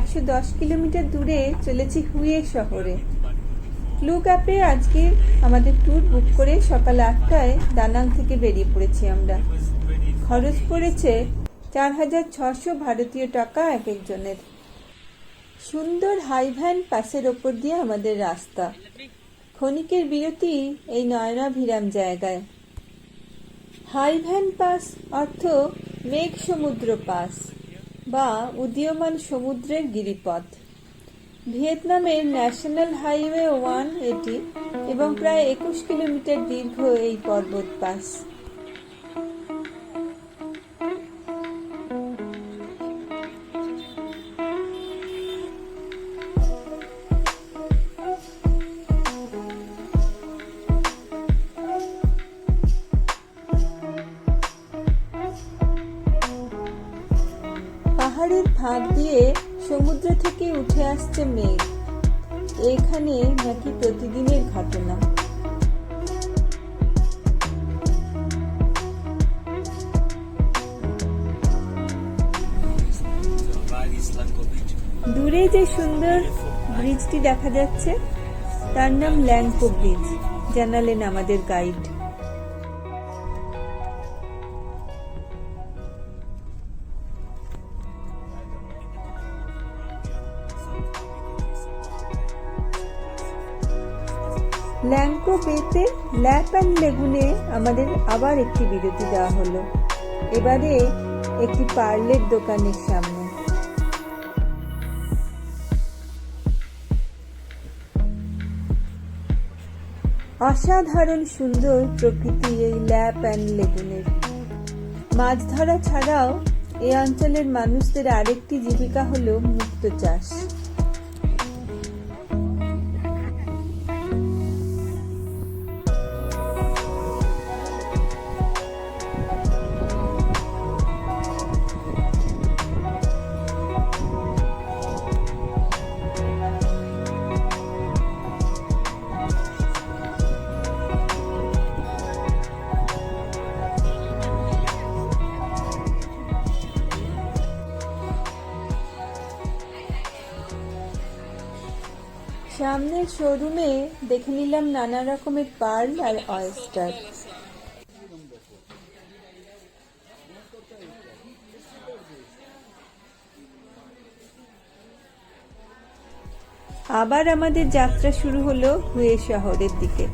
একশো দশ কিলোমিটার দূরে চলেছি হুয়ে শহরে। ক্লুক অ্যাপে আজকে আমাদের ট্যুর বুক করে সকাল আটটায় দানাং থেকে বেরিয়ে পড়েছি আমরা। খরচ পড়েছে চার হাজার ছশো ভারতীয় টাকা এক একজনের। সুন্দর হাইভ্যান পাসের ওপর দিয়ে আমাদের রাস্তা। ক্ষণিকের বিরতি এই নয়নাভিরাম জায়গায়। হাইভ্যান পাস অর্থ মেঘ সমুদ্র পাস বা উদীয়মান সমুদ্রের গিরিপথ। ভিয়েতনামের ন্যাশনাল হাইওয়ে ওয়ান এটি এবং প্রায় একুশ কিলোমিটার দীর্ঘ এই পর্বত পাস তার নাম ল্যাংকো ব্রিজ জানালেন আমাদের গাইড ল্যাংকো বেতে ল্যাপ অ্যান্ড লেগুনে আমাদের আবার একটি বিরতি দেওয়া হলো। এবারে একটি পার্লের দোকানের সামনে। অসাধারণ সুন্দর প্রকৃতি এই ল্যাপ অ্যান্ড লেগুনের মাছ ধরা ছাড়াও এই অঞ্চলের মানুষদের আরেকটি জীবিকা হল মুক্ত চাষ। সামনের শোরুমে দেখে নিলাম নানা রকমের পার্ল আর অয়েস্টার। আবার আমাদের যাত্রা শুরু হলো হুয়ে শহরের দিকে।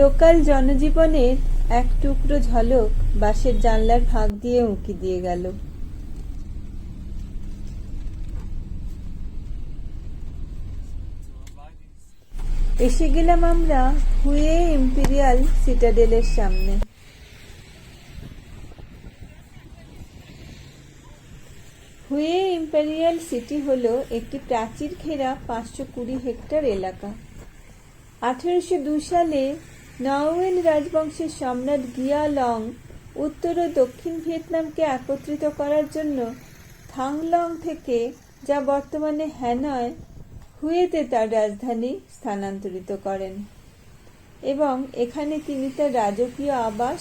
লোকাল জনজীবনের এক টুকরো ঝলক বাসের জানলার ফাঁক দিয়ে উঁকি দিয়ে গেল। এসে গেলাম আমরা হুয়ে ইম্পেরিয়াল সিটাডেলের সামনে। হুয়ে ইম্পেরিয়াল সিটি হল একটি প্রাচীর ঘেরা পাঁচশো কুড়ি হেক্টর এলাকা। আঠারোশো দু সালে নাওয়েন রাজবংশের সম্রাট গিয়া লং উত্তর ও দক্ষিণ ভিয়েতনামকে একত্রিত করার জন্য থাংলং থেকে যা বর্তমানে হ্যানয়, হুয়েতে তার রাজধানী স্থানান্তরিত করেন এবং এখানে তিনি তার রাজকীয় আবাস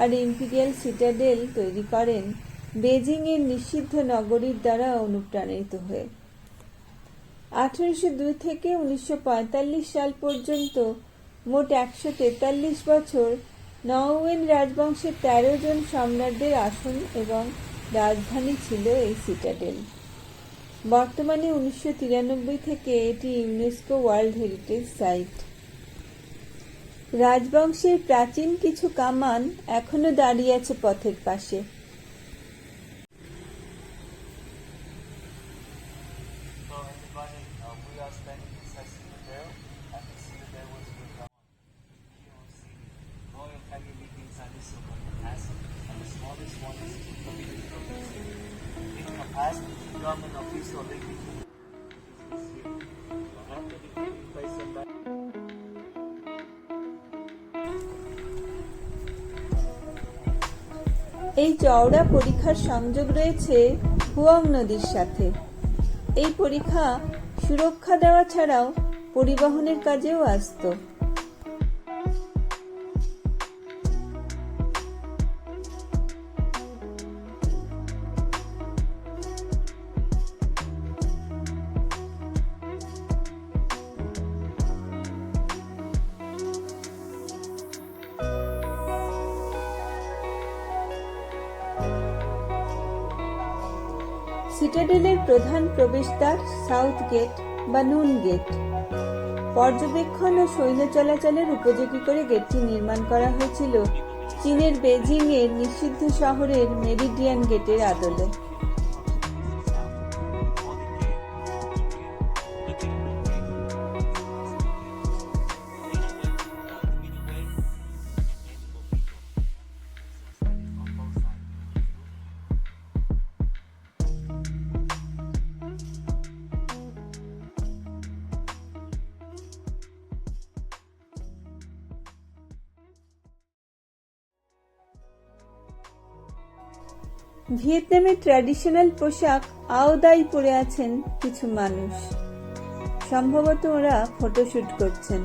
আর ইম্পিরিয়াল সিটাডেল তৈরি করেন বেজিংয়ের নিষিদ্ধ নগরীর দ্বারা অনুপ্রাণিত হয়ে। আঠারোশো দুই থেকে উনিশশো পঁয়তাল্লিশ সাল পর্যন্ত মোট একশো তেতাল্লিশ বছর নওয়েন রাজবংশের তেরো জন সম্রাটদের আসন এবং রাজধানী ছিল এই সিটাডেল। বর্তমানে উনিশশো তিরানব্বই থেকে এটি ইউনেস্কো ওয়ার্ল্ড হেরিটেজ সাইট। রাজবংশের প্রাচীন কিছু কামান এখনও দাঁড়িয়ে আছে পথের পাশে। এই চওড়া পরীক্ষার সংযোগ রয়েছে হুয়াং নদীর সাথে। এই পরীক্ষা সুরক্ষা দেওয়া ছাড়াও পরিবহনের কাজেও আসতো। প্রধান প্রবেশদ্বার সাউথ গেট বা নুন গেট পর্যবেক্ষণ ও সৈন্য চলাচলের উপযোগী করে গেটটি নির্মাণ করা হয়েছিল চীনের বেজিং এর নিষিদ্ধ শহরের মেরিডিয়ান গেটের আদলে। ভিয়েতনামের ট্র্যাডিশনাল পোশাক আওদাই পরে আছেন কিছু মানুষ সম্ভবত ওরা ফটোশুট করছেন.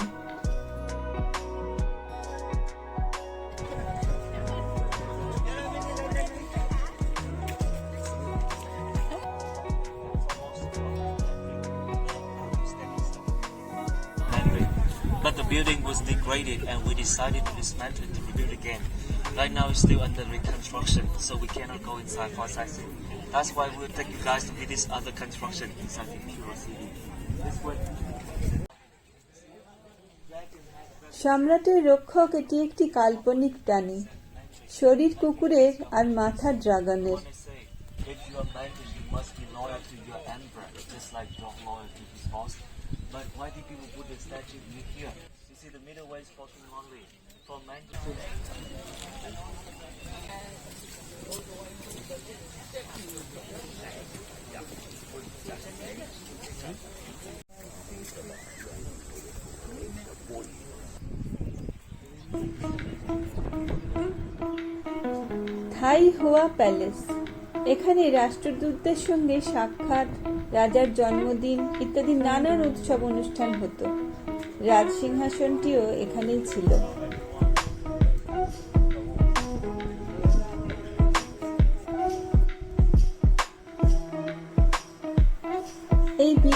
But the building was degraded and we decided to dismantle it to rebuild again. Right now it's still under reconstruction, so we cannot go inside for sightseeing. That's why we'll take you guys to visit other construction inside Imperial City. This way. সম্রাটের রক্ষক এটি একটি কাল্পনিক প্রাণী শরীর কুকুরের আর মাথা ড্রাগনের. But why did people put the statue here? You see, the middle way is fucking থাই হোয়া প্যালেস। এখানে রাষ্ট্রদূতদের সঙ্গে সাক্ষাৎ, রাজার জন্মদিন ইত্যাদি নানান উৎসব অনুষ্ঠান হতো। রাজসিংহাসনটিও এখানেই ছিল।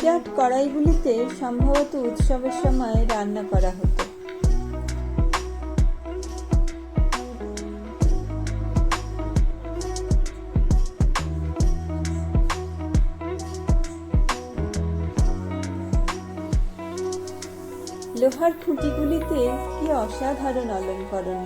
বিরাট কড়াইগুলিতে সম্ভবত উৎসবের সময় রান্না করা হতো। লোহার খুঁটিগুলিতে কি অসাধারণ অলঙ্করণ।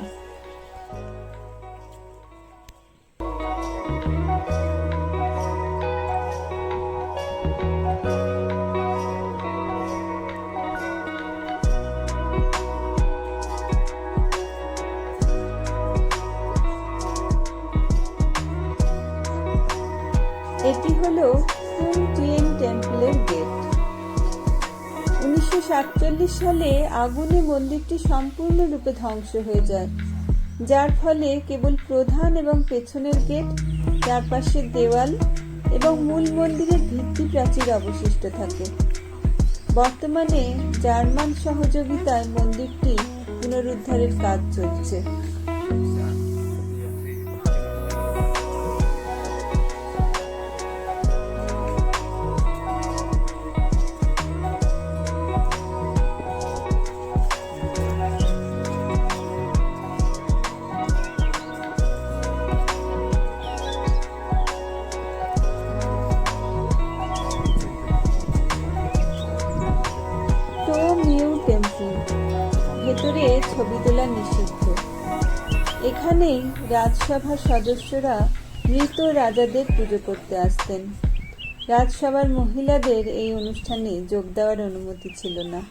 এটি হল ফুং টিয়েন টেম্পলের গেট। উনিশশো সাতচল্লিশ সালে আগুনে মন্দিরটি সম্পূর্ণরূপে ধ্বংস হয়ে যায়, যার ফলে কেবল প্রধান এবং পেছনের গেট, চারপাশের দেওয়াল এবং মূল মন্দিরের ভিত্তি প্রাচীর অবশিষ্ট থাকে। বর্তমানে জার্মান সহযোগিতায় মন্দিরটি পুনরুদ্ধারের কাজ চলছে। এখানেই রাজসভার সদস্যরা মৃত রাজাদের পুজো করতে আসতেন। রাজসভার মহিলাদের এই অনুষ্ঠানে যোগ দেওয়ার অনুমতি ছিল না।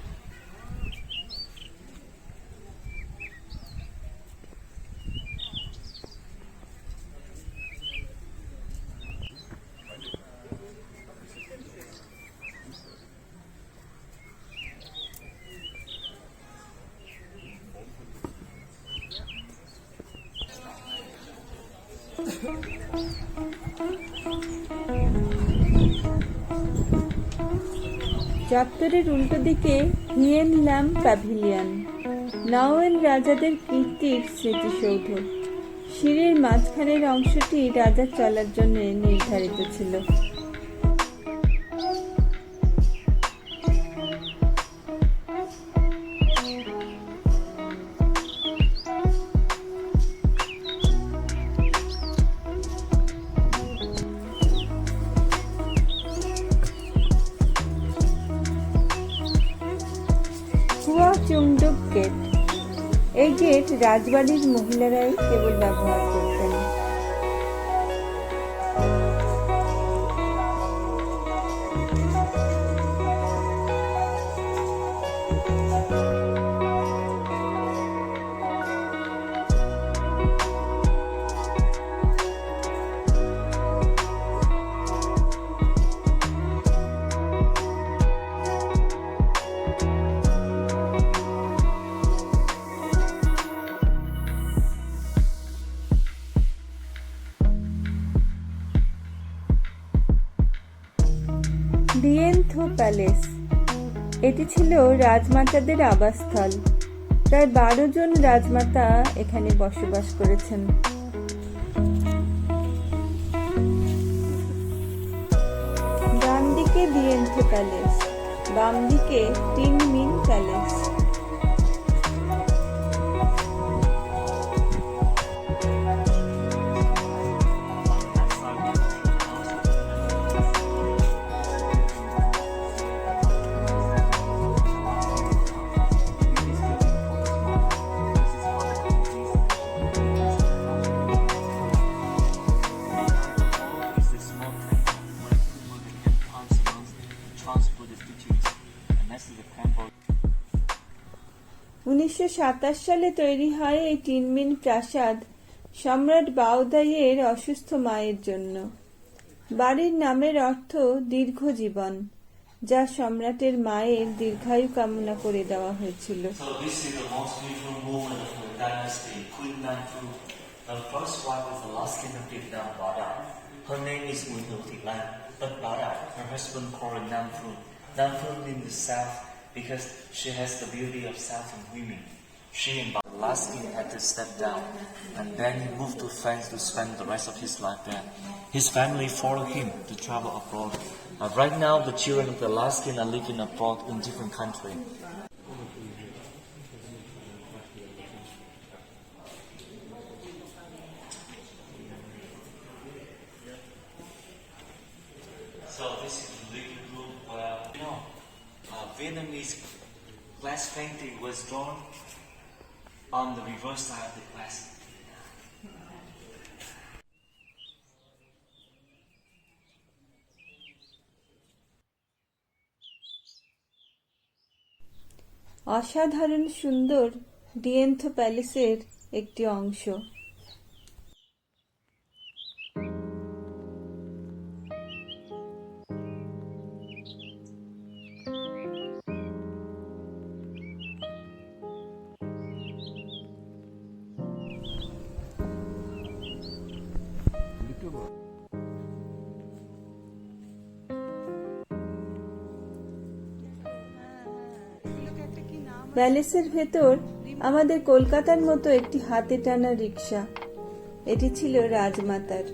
চত্বরের উল্টো দিকে হিয়েন ল্যাম প্যাভিলিয়ন। নাওয়েল রাজাদের কীর্তির স্মৃতিসৌধ। সিঁড়ির মাঝখানের অংশটি রাজা চলার জন্য নির্ধারিত ছিল। রাজবাড়ির মহিলারাই কেবল ব্যবহার করতেন দিয়েন্থো প্যালেস। এটি ছিল রাজমাতাদের আবাসস্থল। প্রায় বারো জন রাজমাতা এখানে বসবাস করেছেন। ডান দিকে দিয়েন্থো প্যালেস বাম দিকে তিন মিন প্যালেস। সাতাশ সালে তৈরি হয় এই তিনমিন প্রাসাদ, সম্রাট বাউদাইয়ের অসুস্থ মায়ের জন্য। বাড়ির নামের অর্থ দীর্ঘ জীবন, যা সম্রাটের মায়ের দীর্ঘায়ু কামনা করে দেওয়া হয়েছিল। She and king had to step down, and then he moved to France to spend the rest of his life there. His family followed him to travel abroad. Uh, right now, the children of the last are living abroad in different countries. So this is the living room where you know uh, Vietnamese glass painting was drawn on the reverse side of the glass. অসাধারণ সুন্দর ডিএন্থো প্যালেসের একটি অংশ প্যালেসের ভেতর আমাদের কলকাতার মতো একটি হাতে টানা রিক্সা এটি ছিল রাজমাতার।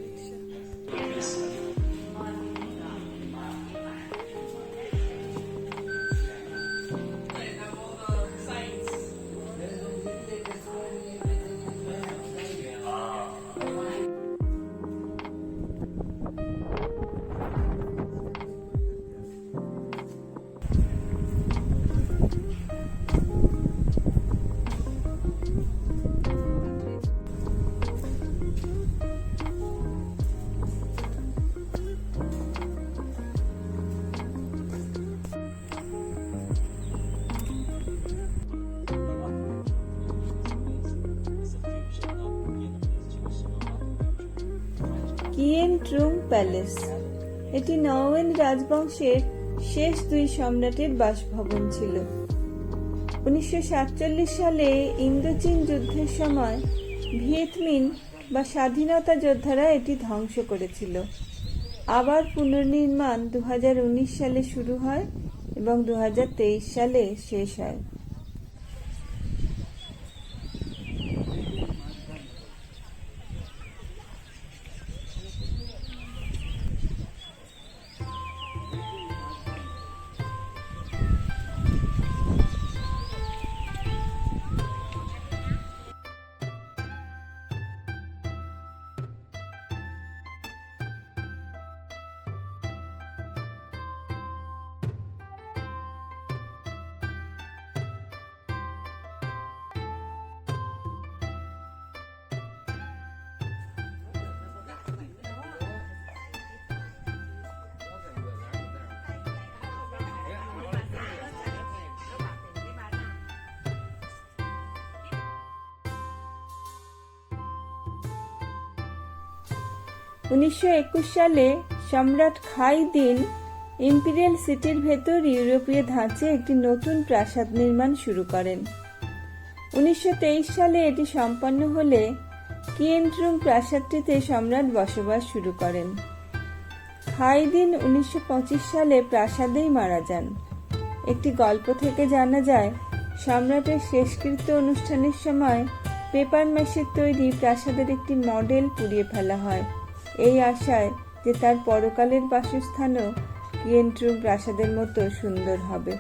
প্যালেস। এটি নওয়েন রাজবংশের শেষ দুই সম্রাটের বাসভবন ছিল। উনিশশো সাতচল্লিশ সালে ইন্দোচীন যুদ্ধের সময় ভিয়েতমিন বা স্বাধীনতা যোদ্ধারা এটি ধ্বংস করেছিল। আবার পুনর্নির্মাণ দু হাজার উনিশ সালে শুরু হয় এবং দু হাজার তেইশ সালে শেষ হয়। উনিশশো একুশ সালে সম্রাট খাইদিন ইম্পিরিয়াল সিটির ভেতর ইউরোপীয় ধাঁচে একটি নতুন প্রাসাদ নির্মাণ শুরু করেন। উনিশশো তেইশ সালে এটি সম্পন্ন হলে কিয়েন্ট্রুম প্রাসাদটিতে সম্রাট বসবাস শুরু করেন। খাইদিন উনিশশো পঁচিশ সালে প্রাসাদেই মারা যান। একটি গল্প থেকে জানা যায়, সম্রাটের শেষকৃত্য অনুষ্ঠানের সময় পেপার মেশির তৈরি প্রাসাদের একটি মডেল পুড়িয়ে ফেলা হয়। এই আশায় যে তার পরকালের বাসস্থানও কিয়েন্ট্রুম প্রাসাদের মতো সুন্দর হবে।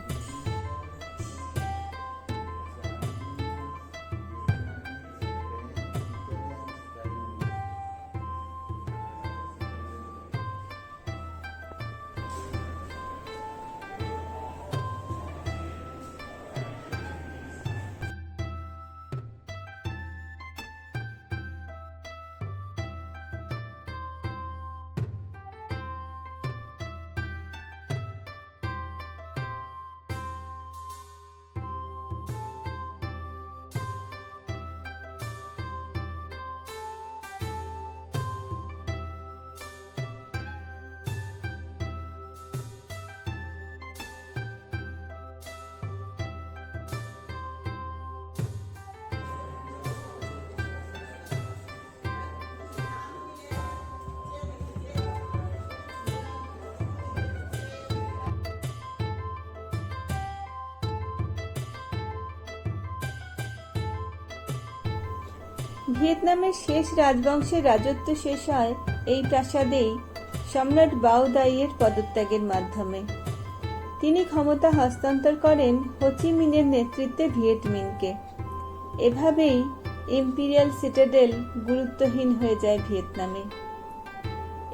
ভিয়েতনামের শেষ রাজবংশের রাজত্ব শেষ হয় এই প্রাসাদেই সম্রাট বাউদাইয়ের পদত্যাগের মাধ্যমে। তিনি ক্ষমতা হস্তান্তর করেন হোচিমিনের নেতৃত্বে ভিয়েতমিনকে এভাবেই ইম্পিরিয়াল সিটাডেল গুরুত্বহীন হয়ে যায় ভিয়েতনামে।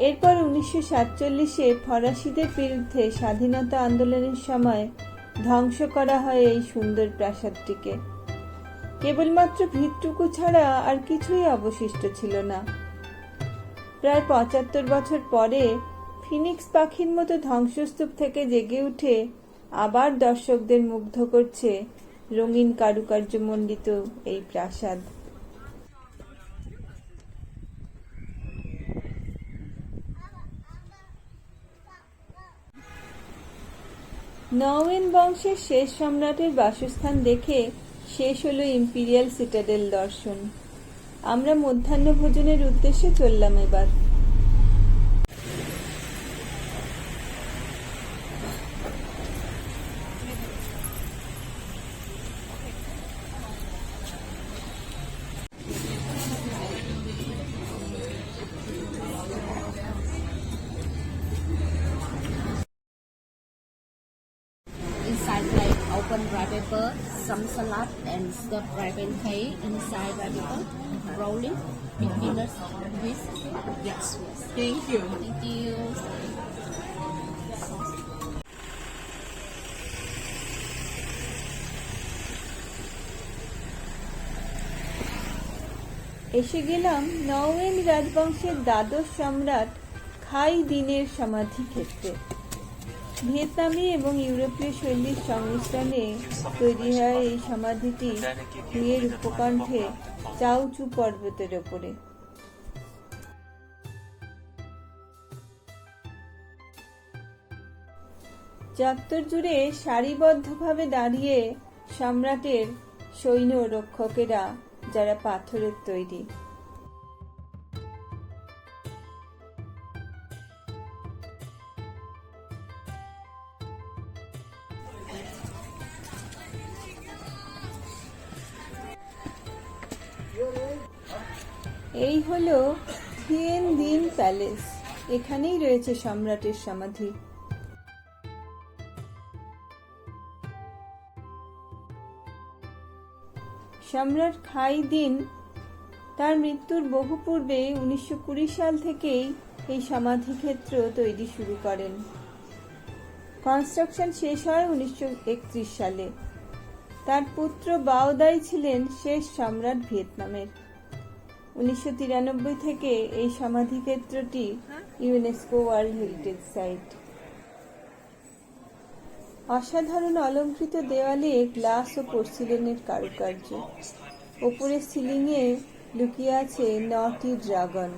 এরপর উনিশশো সাতচল্লিশে ফরাসিদের বিরুদ্ধে স্বাধীনতা আন্দোলনের সময় ধ্বংস করা হয় এই সুন্দর প্রাসাদটিকে। কেবলমাত্র ভিতটুকু ছাড়া আর কিছুই অবশিষ্ট ছিল না। প্রায় পঁচাত্তর বছর পরে ফিনিক্স পাখির মতো ধ্বংসস্তূপ থেকে জেগে উঠে আবার দর্শকদের মুগ্ধ করছে রঙিন কারুকার্য মণ্ডিত এই প্রাসাদ। নওয়েন বংশের শেষ সম্রাটের বাসস্থান দেখে শেষ হলো ইম্পিরিয়াল সিটাডেল দর্শন। আমরা মধ্যাহ্ন ভোজনের উদ্দেশ্যে চললাম এবার। Some salad stir fry pancake inside paper, rolling peanuts with yes, yes. Thank you. Thank you. এসে গেলাম নওয়েন রাজবংশের দ্বাদশ সম্রাট খাই দিনের সমাধি ক্ষেত্রে ভিয়েতনামি এবং ইউরোপীয় শৈলীর সংমিশ্রণে তৈরি হয় এই সমাধিটি হিয়ের উপকণ্ঠে চাউচু পর্বতের ওপরে। চত্বর জুড়ে সারিবদ্ধভাবে দাঁড়িয়ে সম্রাটের সৈন্য রক্ষকেরা, যারা পাথরের তৈরি। হলো থিয়েন দিন প্যালেস। এখানেই রয়েছে সম্রাটের সমাধি। সম্রাট খাই দিন তার মৃত্যুর বহু পূর্বে উনিশশো কুড়ি সাল থেকেই এই সমাধিক্ষেত্র তৈরি শুরু করেন। কনস্ট্রাকশন শেষ হয় উনিশশো একত্রিশ সালে। তার পুত্র বাওদাই ছিলেন শেষ সম্রাট ভিয়েতনামের। উনিশশো তিরানব্বই থেকে এই সমাধিক্ষেত্রটি ইউনেস্কো ওয়ার্ল্ড হেরিটেজ সাইট। অসাধারণ অলঙ্কৃত দেওয়ালে গ্লাস ও পোর্সিলেনের কারুকার্য। ওপরের সিলিংয়ে লুকিয়ে আছে নটি ড্রাগন।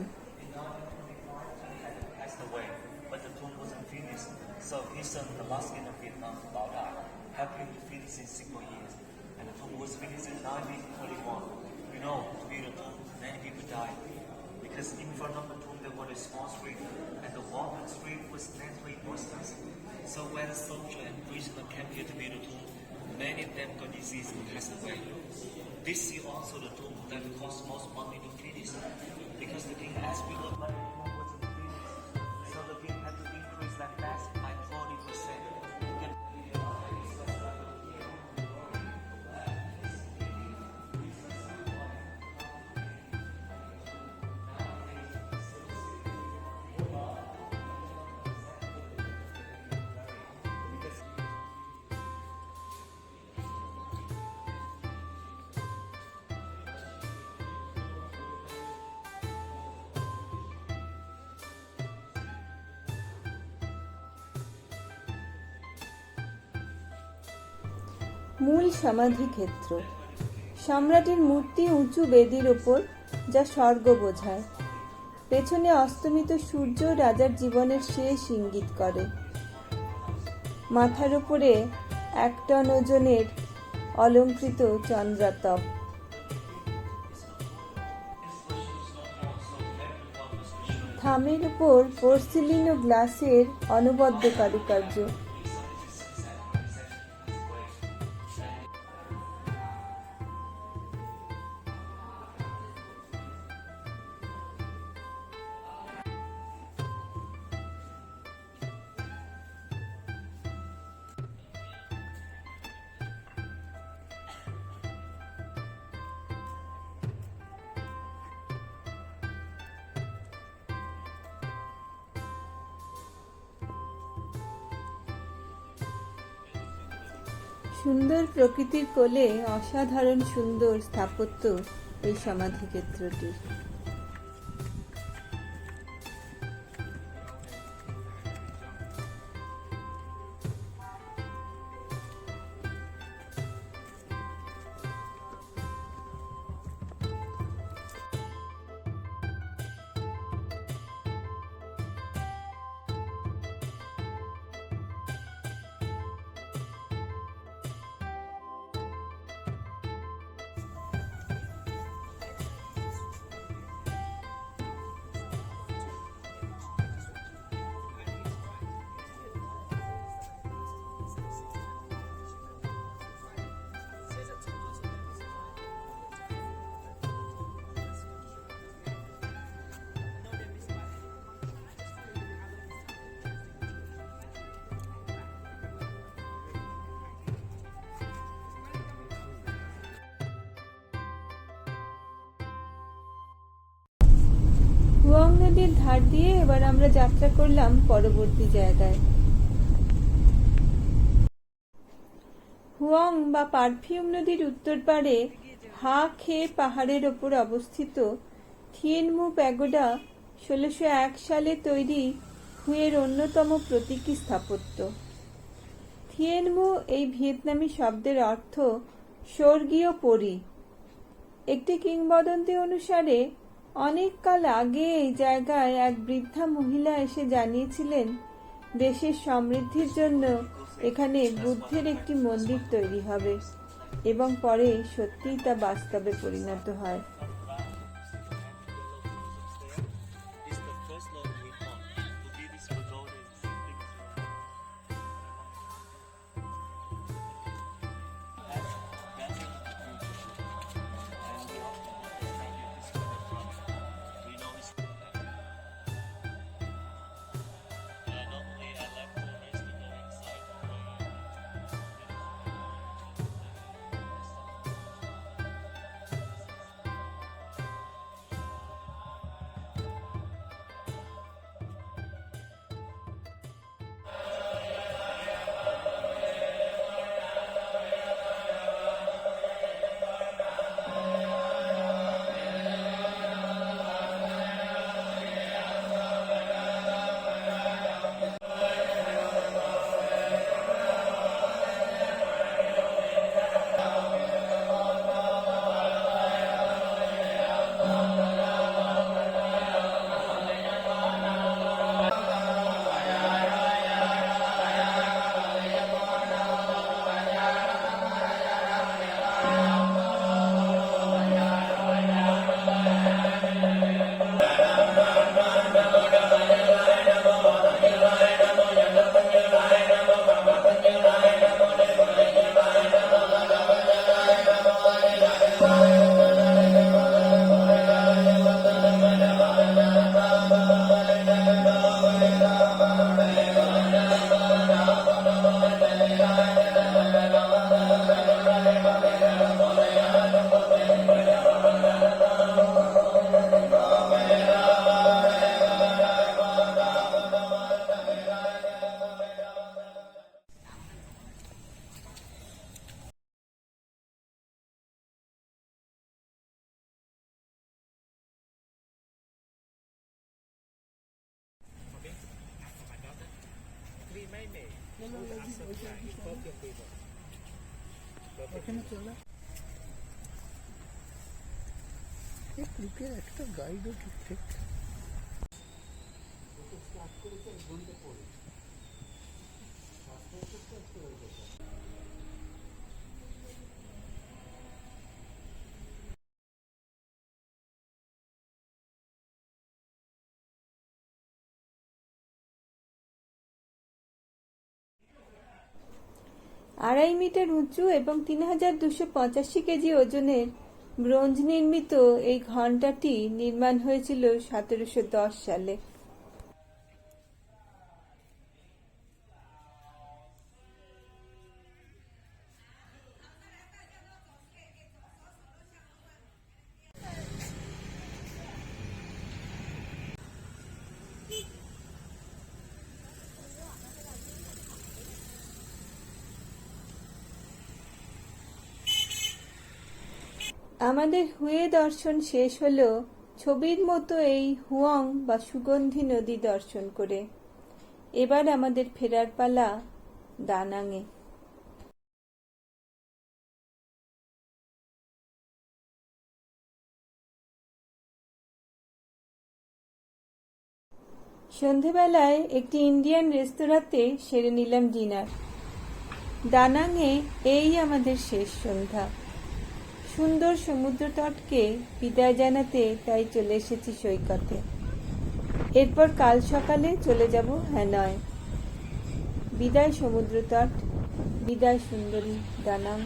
This মূল সমাধি ক্ষেত্র। সম্রাটের মূর্তি উঁচু বেদির ওপর যা স্বর্গ বোঝায়। পেছনে অস্তমিত সূর্য রাজার জীবনের শেষ ইঙ্গিত করে। মাথার উপরে এক টন ওজনের অলঙ্কৃত চন্দ্রাতপ। থামের উপর পোর্সিলিন ও গ্লাসের অনবদ্য কারুকার্য। প্রকৃতির কোলে অসাধারণ সুন্দর স্থাপত্য এই সমাধিক্ষেত্রটির। হুয়াং নদীর ধার দিয়ে এবার আমরা যাত্রা করলাম পরবর্তী জায়গায়। হুয়ং বা পারফিউম নদীর উত্তর পাড়ে হা খে পাহাড়ের ওপর অবস্থিত থিয়েনমু প্যাগোডা ষোলোশো এক সালে তৈরি হুয়ের অন্যতম প্রতীকী স্থাপত্য। থিয়েনমু এই ভিয়েতনামি শব্দের অর্থ স্বর্গীয় পরী। একটি কিংবদন্তি অনুসারে অনেক কাল আগে এই জায়গায় এক বৃদ্ধা মহিলা এসে জানিয়েছিলেন, দেশের সমৃদ্ধির জন্য এখানে বুদ্ধের একটি মন্দির তৈরি হবে এবং পরে সত্যিই তা বাস্তবে পরিণত হয়। এখানে গাইডও ঠিকঠাক লোকে একটা গাইডও ঠিকঠাক আড়াই মিটার উঁচু এবং তিন হাজার দুশো পঁচাশি কেজি ওজনের ব্রোঞ্জ নির্মিত এই ঘণ্টাটি নির্মাণ হয়েছিল সতেরোশো দশ সালে। আমাদের হুয়ে দর্শন শেষ হলো ছবির মতো এই হুয়ং বা সুগন্ধি নদী দর্শন করে। এবার আমাদের ফেরার পালা দানাঙে। সন্ধেবেলায় একটি ইন্ডিয়ান রেস্তোরাঁতে সেরে নিলাম ডিনার। দানাঙে এই আমাদের শেষ সন্ধ্যা। সুন্দর সমুদ্র তটকে বিদায় জানাতে তাই চলে এসেছি সৈকতে। এরপর কাল সকালে চলে যাব হ্যানয়। বিদায় সমুদ্র তট বিদায় সুন্দরী দানাং